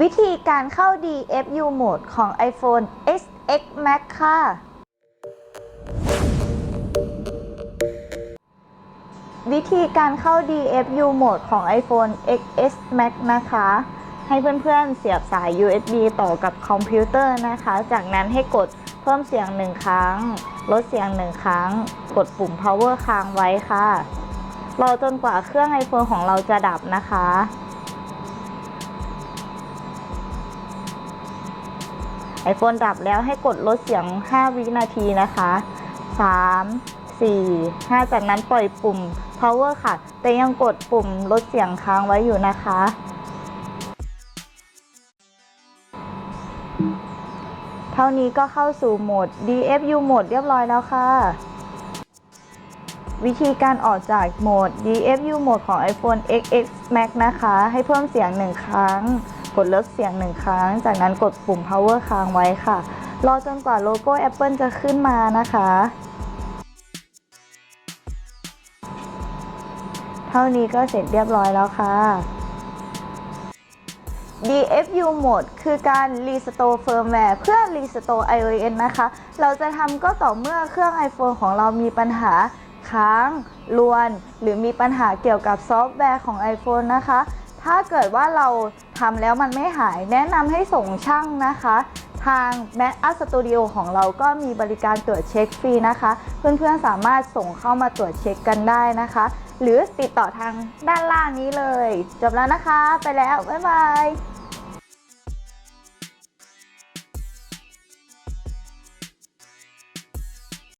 วิธีการเข้า DFU Mode ของ iPhone XS Max ค่ะ วิธีการเข้า DFU Mode ของ iPhone XS Max นะคะ ให้เพื่อนๆเสียบสาย USB ต่อกับคอมพิวเตอร์นะคะ จากนั้นให้กดเพิ่มเสียงหนึ่งครั้ง ลดเสียงหนึ่งครั้ง กดปุ่ม power ค้างไว้ค่ะ รอจนกว่าเครื่อง iPhone ของเราจะดับนะคะ iPhone ดับแล้วให้กดลดเสียง 5 วินาทีนะคะ 3 4 5 จากนั้นปล่อยปุ่ม power ค่ะ แต่ยังกดปุ่มลดเสียงค้างไว้อยู่นะคะ เท่านี้ก็เข้าสู่โหมด DFU โหมดเรียบร้อยแล้วค่ะ วิธีการออกจากโหมด DFU โหมดของ iPhone XX Max นะคะ ให้เพิ่มเสียงหนึ่งครั้ง กดเลดเสียงหนึ่งครั้ง จากนั้นกดปุ่ม power ค้างไว้ค่ะ รอจนกว่าโลโก้ Apple จะขึ้นมานะคะ เท่านี้ก็เสร็จเรียบร้อยแล้วค่ะ DFU Mode คือการ Restore Firmware เพื่อ Restore iOS นะคะ เราจะทำก็ต่อเมื่อเครื่อง iPhone ของเรามีปัญหาค้างลวน หรือมีปัญหาเกี่ยวกับซอฟต์แวร์ของ iPhone นะคะ ถ้าเกิดว่าเราทำแล้วมันไม่หาย แนะนำให้ส่งช่างนะคะ ทาง Mac Art Studio ของเราก็มีบริการตรวจเช็คฟรีนะคะ เพื่อนๆสามารถส่งเข้ามาตรวจเช็คกันได้นะคะ หรือติดต่อทางด้านล่างนี้เลย จบแล้วนะคะ ไปแล้ว บ๊ายบาย